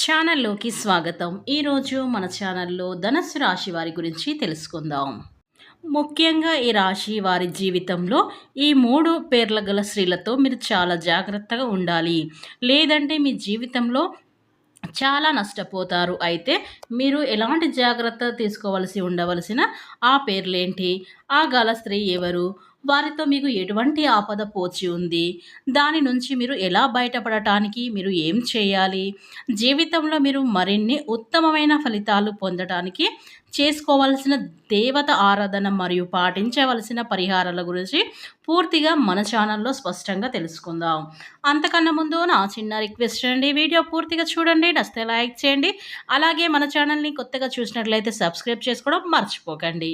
ఛానల్లోకి స్వాగతం. ఈరోజు మన ఛానల్లో ధనస్సు రాశి వారి గురించి తెలుసుకుందాం. ముఖ్యంగా ఈ రాశి వారి జీవితంలో ఈ మూడు పేర్ల గల స్త్రీలతో మీరు చాలా జాగ్రత్తగా ఉండాలి. లేదంటే మీ జీవితంలో చాలా నష్టపోతారు. అయితే మీరు ఎలాంటి జాగ్రత్త తీసుకోవలసి ఉండవలసిన ఆ పేర్లేంటి? ఆ గల స్త్రీ ఎవరు? వారితో మీకు ఎటువంటి ఆపద పోచి ఉంది? దాని నుంచి మీరు ఎలా బయటపడటానికి మీరు ఏం చేయాలి? జీవితంలో మీరు మరిన్ని ఉత్తమమైన ఫలితాలు పొందడానికి చేసుకోవాల్సిన దేవత ఆరాధన మరియు పాటించవలసిన పరిహారాల గురించి పూర్తిగా మన ఛానల్లో స్పష్టంగా తెలుసుకుందాం. అంతకన్నా ముందు నా చిన్న రిక్వెస్ట్ అండి వీడియో పూర్తిగా చూడండి నస్తే లైక్ చేయండి అలాగే మన ఛానల్ని కొత్తగా చూసినట్లయితే సబ్స్క్రైబ్ చేసుకోవడం మర్చిపోకండి.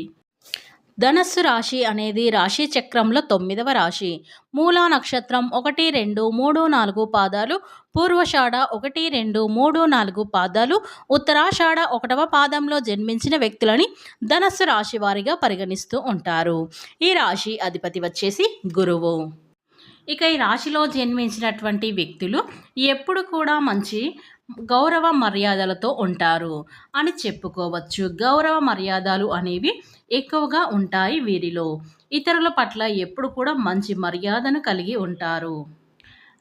ధనస్సు రాశి అనేది రాశి చక్రంలో తొమ్మిదవ రాశి. మూలా నక్షత్రం ఒకటి రెండు మూడు నాలుగు పాదాలు పూర్వషాఢ ఒకటి రెండు మూడు నాలుగు పాదాలు ఉత్తరాషాఢ ఒకటవ పాదంలో జన్మించిన వ్యక్తులని ధనస్సు రాశి వారిగా పరిగణిస్తూ ఉంటారు. ఈ రాశి అధిపతి వచ్చేసి గురువు. ఇక ఈ రాశిలో జన్మించినటువంటి వ్యక్తులు ఎప్పుడు కూడా మంచి గౌరవ మర్యాదలతో ఉంటారు అని చెప్పుకోవచ్చు. గౌరవ మర్యాదలు అనేవి ఎక్కువగా ఉంటాయి వీరిలో. ఇతరుల పట్ల ఎప్పుడు కూడా మంచి మర్యాదను కలిగి ఉంటారు.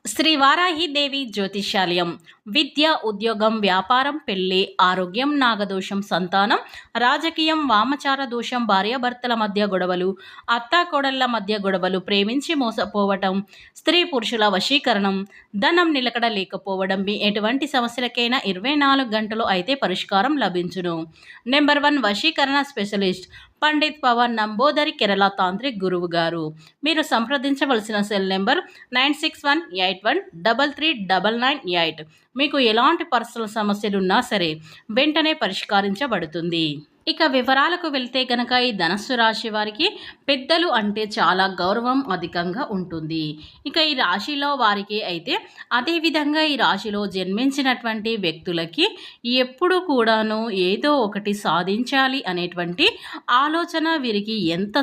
శ్రీ వారాహిదేవి జ్యోతిషాలయం విద్య ఉద్యోగం వ్యాపారం పెళ్ళి ఆరోగ్యం నాగదోషం సంతానం రాజకీయం వామచార దోషం భార్యాభర్తల మధ్య గొడవలు అత్తాకోడళ్ళ మధ్య గొడవలు ప్రేమించి మోసపోవటం స్త్రీ పురుషుల వశీకరణం ధనం నిలకడ లేకపోవడం మీ ఎటువంటి సమస్యలకైనా ఇరవై నాలుగు గంటలు అయితే పరిష్కారం లభించును. నెంబర్ వన్ వశీకరణ స్పెషలిస్ట్ పండిత్ పవన్ నంబోదరి కేరళ తాంత్రిక్ గురువు గారు. మీరు సంప్రదించవలసిన cell number nine six one eight one double three double nine eight. మీకు ఎలాంటి పర్సనల్ సమస్యలు ఉన్నా సరే వెంటనే పరిష్కరించబడుతుంది. ఇక వివరాలకు వెళ్తే కనుక ఈ ధనస్సు రాశి వారికి పెద్దలు అంటే చాలా గౌరవం అధికంగా ఉంటుంది. ఇక ఈ రాశిలో వారికి అయితే అదేవిధంగా ఈ రాశిలో జన్మించినటువంటి వ్యక్తులకి ఎప్పుడు కూడాను ఏదో ఒకటి సాధించాలి అనేటువంటి ఆలోచన వీరికి ఎంత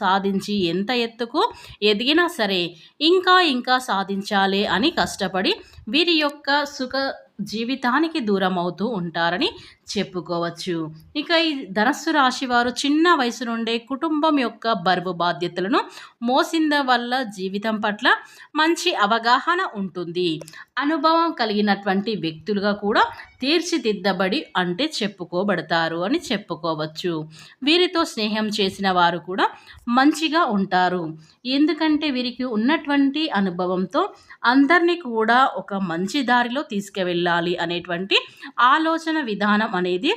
సాధించి ఎంత ఎత్తుకు ఎదిగినా సరే ఇంకా ఇంకా సాధించాలి అని కష్టపడి వీరి యొక్క సుఖ జీవితానికి దూరం అవుతూ ఉంటారని చెప్పుకోవచ్చు. ఇక ఈ ధనస్సు రాశి వారు చిన్న వయసు నుండే కుటుంబం యొక్క బరువు బాధ్యతలను మోసింద వల్ల జీవితం పట్ల మంచి అవగాహన ఉంటుంది. అనుభవం కలిగినటువంటి వ్యక్తులుగా కూడా తీర్చిదిద్దబడి అంటే చెప్పుకోబడతారు అని చెప్పుకోవచ్చు. వీరితో స్నేహం చేసిన వారు కూడా మంచిగా ఉంటారు. ఎందుకంటే వీరికి ఉన్నటువంటి అనుభవంతో అందరినీ కూడా ఒక మంచి దారిలో తీసుకువెళ్ళాలి అనేటువంటి ఆలోచన విధానం అనేది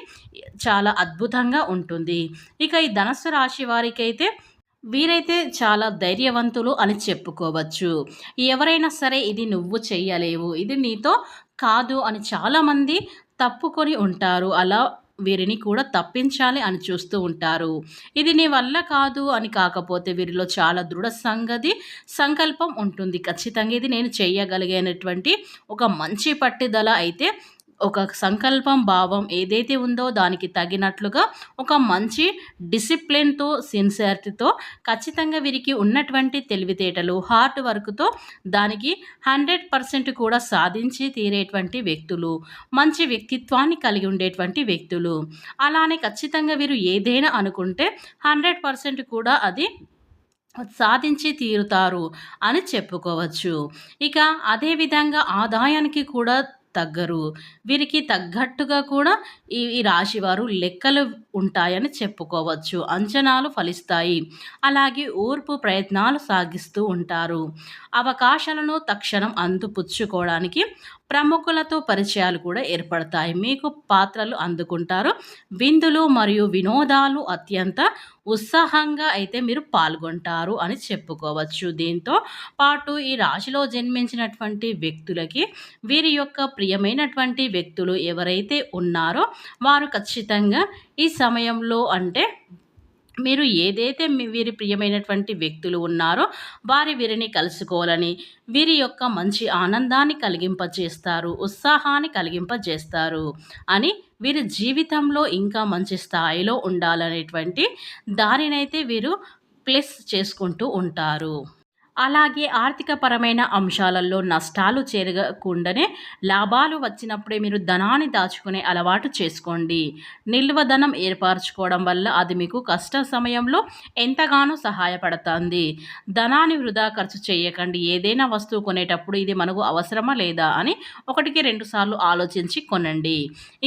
చాలా అద్భుతంగా ఉంటుంది. ఇక ఈ ధనస్సు రాశి వారికైతే వీరైతే చాలా ధైర్యవంతులు అని చెప్పుకోవచ్చు. ఎవరైనా సరే ఇది నువ్వు చెయ్యలేవు ఇది నీతో కాదు అని చాలామంది తప్పుకొని ఉంటారు. అలా వీరిని కూడా తప్పించాలి అని చూస్తూ ఉంటారు. ఇది నీ వల్ల కాదు అని కాకపోతే వీరిలో చాలా దృఢ సంగతి సంకల్పం ఉంటుంది. ఖచ్చితంగా ఇది నేను చేయగలిగినటువంటి ఒక మంచి పట్టుదల అయితే ఒక సంకల్పం భావం ఏదైతే ఉందో దానికి తగినట్లుగా ఒక మంచి డిసిప్లిన్తో సిన్సియారిటీతో ఖచ్చితంగా వీరికి ఉన్నటువంటి తెలివితేటలు హార్డ్ వర్క్తో దానికి హండ్రెడ్ పర్సెంట్ కూడా సాధించి తీరేటువంటి వ్యక్తులు మంచి వ్యక్తిత్వాన్ని కలిగి ఉండేటువంటి వ్యక్తులు. అలానే ఖచ్చితంగా వీరు ఏదైనా అనుకుంటే హండ్రెడ్ పర్సెంట్ కూడా అది సాధించి తీరుతారు అని చెప్పుకోవచ్చు. ఇక అదేవిధంగా ఆదాయానికి కూడా తగ్గరు. వీరికి తగ్గట్టుగా కూడా ఈ రాశివారు లెక్కలు ఉంటాయని చెప్పుకోవచ్చు. అంచనాలు ఫలిస్తాయి. అలాగే ఓర్పు ప్రయత్నాలు సాగిస్తూ ఉంటారు. అవకాశాలను తక్షణం అందుపుచ్చుకోవడానికి ప్రముఖులతో పరిచయాలు కూడా ఏర్పడతాయి. మీకు పాత్రలు అందుకుంటారు. విందులు మరియు వినోదాలు అత్యంత ఉత్సాహంగా అయితే మీరు పాల్గొంటారు అని చెప్పుకోవచ్చు. దీంతో పాటు ఈ రాశిలో జన్మించినటువంటి వ్యక్తులకి వీరి యొక్క ప్రియమైనటువంటి వ్యక్తులు ఎవరైతే ఉన్నారో వారు ఖచ్చితంగా ఈ సమయంలో అంటే మీరు ఏదైతే వీరి ప్రియమైనటువంటి వ్యక్తులు ఉన్నారో వారి వీరిని కలుసుకోవాలని వీరి యొక్క మంచి ఆనందాన్ని కలిగింపజేస్తారు ఉత్సాహాన్ని కలిగింపజేస్తారు అని వీరి జీవితంలో ఇంకా మంచి స్థాయిలో ఉండాలనేటువంటి దానినైతే వీరు ప్లస్ చేసుకుంటూ ఉంటారు. అలాగే ఆర్థికపరమైన అంశాలలో నష్టాలు చేరకుండానే లాభాలు వచ్చినప్పుడే మీరు ధనాన్ని దాచుకునే అలవాటు చేసుకోండి. నిల్వ ధనం ఏర్పరచుకోవడం వల్ల అది మీకు కష్ట సమయంలో ఎంతగానో సహాయపడుతుంది. ధనాన్ని వృధా ఖర్చు చేయకండి. ఏదైనా వస్తువు కొనేటప్పుడు ఇది మనకు అవసరమా లేదా అని ఒకటికి రెండు సార్లు ఆలోచించి కొనండి.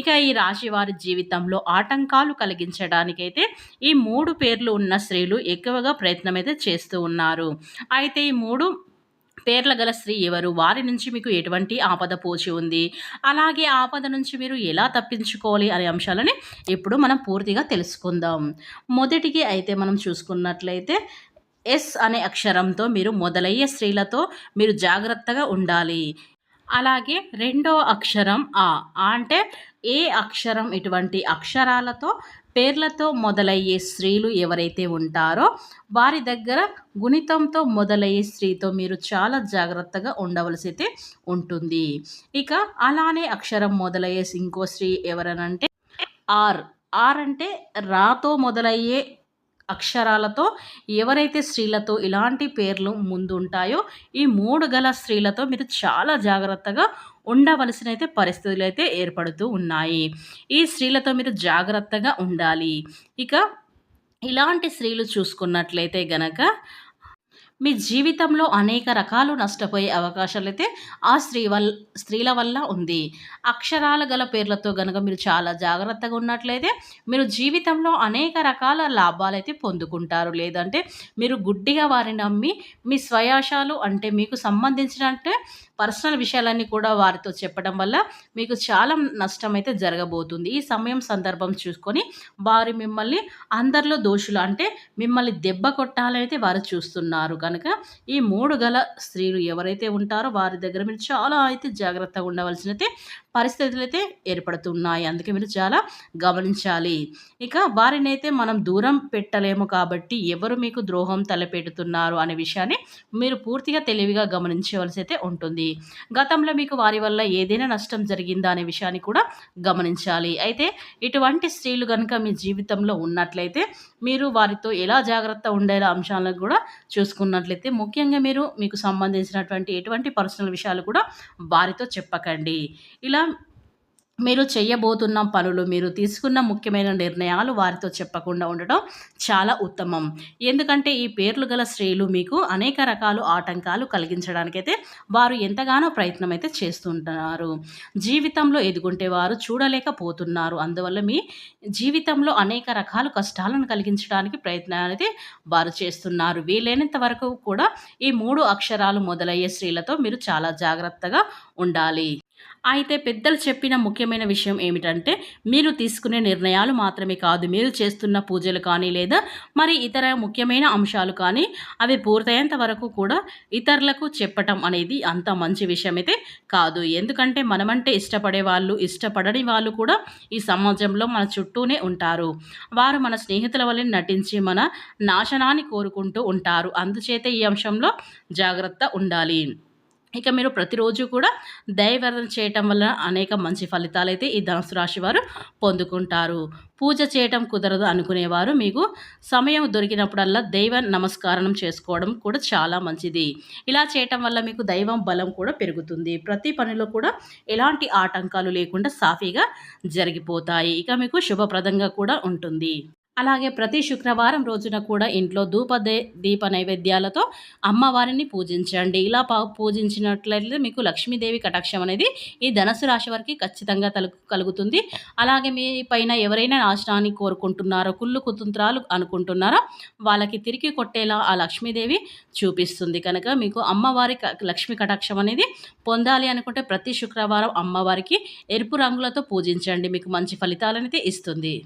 ఇక ఈ రాశి వారి జీవితంలో ఆటంకాలు కలిగించడానికైతే ఈ మూడు పేర్లు ఉన్న స్త్రీలు ఎక్కువగా ప్రయత్నం అయితే చేస్తూ ఉన్నారు. అయితే ఈ మూడు పేర్ల గల స్త్రీ ఎవరు? వారి నుంచి మీకు ఎటువంటి ఆపద పోచి ఉంది? అలాగే ఆపద నుంచి మీరు ఎలా తప్పించుకోవాలి? అనే అంశాలని ఇప్పుడు మనం పూర్తిగా తెలుసుకుందాం. మొదటికి అయితే మనం చూసుకున్నట్లయితే ఎస్ అనే అక్షరంతో మీరు మొదలయ్యే స్త్రీలతో మీరు జాగ్రత్తగా ఉండాలి. అలాగే రెండో అక్షరం ఆ. అంటే ఏ అక్షరం ఇటువంటి అక్షరాలతో పేర్లతో మొదలయ్యే స్త్రీలు ఎవరైతే ఉంటారో వారి దగ్గర గుణితంతో మొదలయ్యే స్త్రీతో మీరు చాలా జాగ్రత్తగా ఉండవలసి అయితే ఉంటుంది. ఇక అలానే అక్షరం మొదలయ్యే ఇంకో స్త్రీ ఎవరనంటే ఆర్. ఆర్ అంటే రాతో మొదలయ్యే అక్షరాలతో ఎవరైతే స్త్రీలతో ఇలాంటి పేర్లు ముందుంటాయో ఈ మూడు గల స్త్రీలతో మీరు చాలా జాగ్రత్తగా ఉండవలసిన అయితే పరిస్థితులు అయితే ఏర్పడుతూ ఉన్నాయి. ఈ స్త్రీలతో మీరు జాగ్రత్తగా ఉండాలి. ఇక ఇలాంటి స్త్రీలు చూసుకున్నట్లయితే గనక మీ జీవితంలో అనేక రకాలు నష్టపోయే అవకాశాలు అయితే ఆ స్త్రీ వల్ల స్త్రీల వల్ల ఉంది. అక్షరాల గల పేర్లతో కనుక మీరు చాలా జాగ్రత్తగా ఉన్నట్లయితే మీరు జీవితంలో అనేక రకాల లాభాలు అయితే పొందుకుంటారు. లేదంటే మీరు గుడ్డిగా వారిని నమ్మి మీ స్వయాశాలు అంటే మీకు సంబంధించినట్టే పర్సనల్ విషయాలన్నీ కూడా వారితో చెప్పడం వల్ల మీకు చాలా నష్టం అయితే జరగబోతుంది. ఈ సమయం సందర్భం చూసుకొని వారు మిమ్మల్ని అందరిలో దోషులు అంటే మిమ్మల్ని దెబ్బ కొట్టాలైతే వారు చూస్తున్నారు. కనుక ఈ మూడు గల స్త్రీలు ఎవరైతే ఉంటారో వారి దగ్గర మీరు చాలా అయితే జాగ్రత్తగా ఉండవలసిన అయితే పరిస్థితులు అయితే ఏర్పడుతున్నాయి. అందుకే మీరు చాలా గమనించాలి. ఇక వారిని అయితే మనం దూరం పెట్టలేము కాబట్టి ఎవరు మీకు ద్రోహం తలపెడుతున్నారు అనే విషయాన్ని మీరు పూర్తిగా తెలివిగా గమనించవలసి అయితే ఉంటుంది. గతంలో మీకు వారి వల్ల ఏదైనా నష్టం జరిగిందా అనే విషయాన్ని కూడా గమనించాలి. అయితే ఇటువంటి స్త్రీలు కనుక మీ జీవితంలో ఉన్నట్లయితే మీరు వారితో ఎలా జాగ్రత్త ఉండేలా అంశాలను కూడా ఉన్నట్లయితే ముఖ్యంగా మీరు మీకు సంబంధించినటువంటి ఎటువంటి పర్సనల్ విషయాలు కూడా వారితో చెప్పకండి. ఇలా మీరు చేయబోతున్న పనులు మీరు తీసుకున్న ముఖ్యమైన నిర్ణయాలు వారితో చెప్పకుండా ఉండటం చాలా ఉత్తమం. ఎందుకంటే ఈ పేర్లు గల స్త్రీలు మీకు అనేక రకాలు ఆటంకాలు కలిగించడానికైతే వారు ఎంతగానో ప్రయత్నం అయితే చేస్తుంటున్నారు జీవితంలో ఎదుగుంటే వారు చూడలేకపోతున్నారు. అందువల్ల మీ జీవితంలో అనేక రకాల కష్టాలను కలిగించడానికి ప్రయత్నాలు అయితే వారు చేస్తున్నారు. వీలైనంత వరకు కూడా ఈ మూడు అక్షరాలు మొదలయ్యే స్త్రీలతో మీరు చాలా జాగ్రత్తగా ఉండాలి. అయితే పెద్దలు చెప్పిన ముఖ్యమైన విషయం ఏమిటంటే మీరు తీసుకునే నిర్ణయాలు మాత్రమే కాదు మీరు చేస్తున్న పూజలు కానీ లేదా మరి ఇతర ముఖ్యమైన అంశాలు కానీ అవి పూర్తయ్యేంత వరకు కూడా ఇతరులకు చెప్పటం అనేది అంత మంచి విషయం అయితే కాదు. ఎందుకంటే మనమంటే ఇష్టపడే వాళ్ళు ఇష్టపడని వాళ్ళు కూడా ఈ సమాజంలో మన చుట్టూనే ఉంటారు. వారు మన స్నేహితుల వల్ల నటించి మన నాశనాన్ని కోరుకుంటూ ఉంటారు. అందుచేత ఈ అంశంలో జాగ్రత్త ఉండాలి. ఇక మీరు ప్రతిరోజు కూడా దైవరణ చేయటం వల్ల అనేక మంచి ఫలితాలు అయితే ఈ ధనుసు రాశి వారు పొందుకుంటారు. పూజ చేయటం కుదరదు అనుకునేవారు మీకు సమయం దొరికినప్పుడల్లా దైవ నమస్కారం చేసుకోవడం కూడా చాలా మంచిది. ఇలా చేయటం వల్ల మీకు దైవం బలం కూడా పెరుగుతుంది. ప్రతి పనిలో కూడా ఎలాంటి ఆటంకాలు లేకుండా సాఫీగా జరిగిపోతాయి. ఇక మీకు శుభప్రదంగా కూడా ఉంటుంది. అలాగే ప్రతి శుక్రవారం రోజున కూడా ఇంట్లో ధూప దీప నైవేద్యాలతో అమ్మవారిని పూజించండి. ఇలా పూజించినట్లయితే మీకు లక్ష్మీదేవి కటాక్షం అనేది ఈ ధనస్సు రాశి వారికి ఖచ్చితంగా కలుగుతుంది. అలాగే మీ పైన ఎవరైనా నాశనాన్ని కోరుకుంటున్నారో కుళ్ళు కుతంత్రాలు అనుకుంటున్నారో వాళ్ళకి తిరిగి కొట్టేలా ఆ లక్ష్మీదేవి చూపిస్తుంది. కనుక మీకు అమ్మవారి లక్ష్మీ కటాక్షం అనేది పొందాలి అనుకుంటే ప్రతి శుక్రవారం అమ్మవారికి ఎరుపు రంగులతో పూజించండి. మీకు మంచి ఫలితాలనైతే ఇస్తుంది.